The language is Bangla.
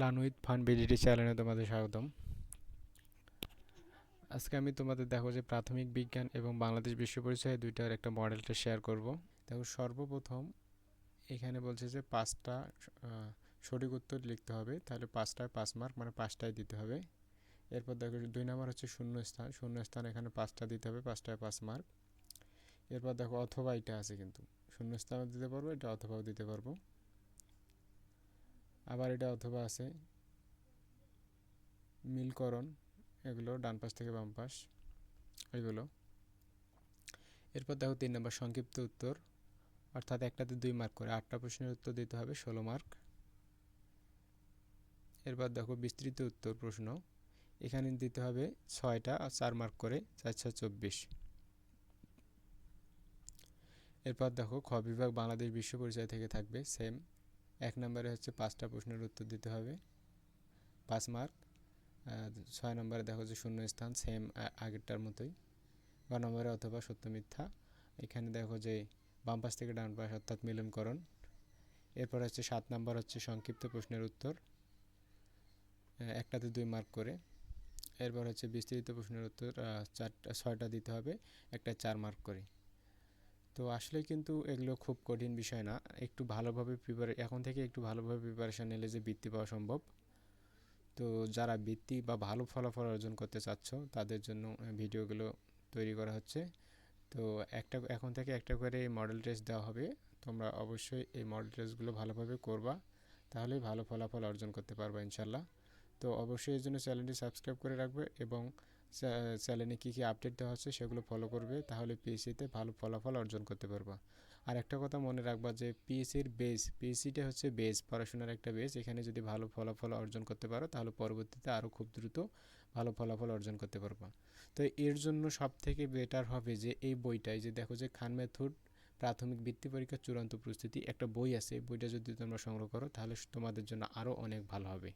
লার্ন উইথ ফান বিডিটি চ্যানেলে তোমাদের স্বাগতম। আজকে আমি তোমাদের দেখো যে প্রাথমিক বিজ্ঞান এবং বাংলাদেশ বিশ্ব পরিচয় দুইটার একটা মডেলটা শেয়ার করব। দেখো সর্বপ্রথম এখানে বলছে যে পাঁচটা সঠিক উত্তর লিখতে হবে। তাহলে পাঁচটায় পাঁচ মার্ক মানে পাঁচটায় দিতে হবে। এরপর দেখো দুই নাম্বার হচ্ছে শূন্য স্থান শূন্য স্থান এখানে পাঁচটা দিতে হবে, পাঁচটায় পাঁচ মার্ক এরপর দেখো অথবা এটা আছে কিন্তু। শূন্য স্থানও দিতে পারব, এটা অথবাও দিতে পারব। আবার এটা অথবা আছে মিলকরণ, এগুলো ডান পাশ থেকে বাম পাশ, এগুলো। এরপর দেখো তিন নম্বর, সংক্ষিপ্ত উত্তর। অর্থাৎ একটাতে দুই মার্ক করে, আটটা প্রশ্নের উত্তর দিতে হবে, ষোলো মার্ক এরপর দেখো বিস্তৃত উত্তর প্রশ্ন। এখানে দিতে হবে ছয়টা আর চার মার্ক করে, চার ছয় চব্বিশ। এরপর দেখো খ বিভাগ বাংলাদেশ বিশ্ব পরিচয় থেকে থাকবে সেম এক নম্বরে হচ্ছে পাঁচটা প্রশ্নের উত্তর দিতে হবে। পাঁচ মার্ক। ছয় নম্বরে দেখো যে শূন্য স্থান সেম আগেরটার মতোই। গ নম্বরে অথবা সত্য মিথ্যা। এখানে দেখো যে বাম পাশ থেকে ডান পাশ অর্থাৎ মিলনকরণ। এরপর হচ্ছে সাত নম্বর হচ্ছে সংক্ষিপ্ত প্রশ্নের উত্তর। একটাতে দুই মার্ক করে। এরপর হচ্ছে বিস্তৃত প্রশ্নের উত্তর চারটা, ছয়টা দিতে হবে। একটা চার মার্ক করে। তো আসলে কিন্তু এগুলো খুব কঠিন বিষয় না। একটু ভালোভাবে প্রিপারে এখন থেকে একটু ভালোভাবে প্রিপারেশান নিলে যে বৃত্তি পাওয়া সম্ভব। তো যারা বৃত্তি বা ভালো ফলাফল অর্জন করতে চাচ্ছ, তাদের জন্য ভিডিওগুলো তৈরি করা হচ্ছে। তো একটা, এখন থেকে একটা করে মডেল টেস্ট দেওয়া হবে। তোমরা অবশ্যই এই মডেল টেস্টগুলো ভালোভাবে করবা, তাহলেই ভালো ফলাফল অর্জন করতে পারবা ইনশাল্লাহ। তো অবশ্যই এর জন্য চ্যানেলটি সাবস্ক্রাইব করে রাখবে এবং চ্যানেলে কী কী আপডেট দেওয়া হচ্ছে সেগুলো ফলো করবে, তাহলে পিএসসিতে ভালো ফলাফল অর্জন করতে পারবা। আর একটা কথা মনে রাখবা যে পিএসসির বেস পিএসসিটা হচ্ছে বেস পড়াশোনার একটা বেস এখানে যদি ভালো ফলাফল অর্জন করতে পারো, তাহলে পরবর্তীতে আরও খুব দ্রুত ভালো ফলাফল অর্জন করতে পারবা। তো এর জন্য সব থেকে বেটার হবে যে এই বইটাই যে দেখো যে খান মেথড প্রাথমিক বৃত্তি পরীক্ষার চূড়ান্ত প্রস্তুতি, একটা বই আছে, বইটা যদি তোমরা সংগ্রহ করো, তাহলে তোমাদের জন্য আরও অনেক ভালো হবে।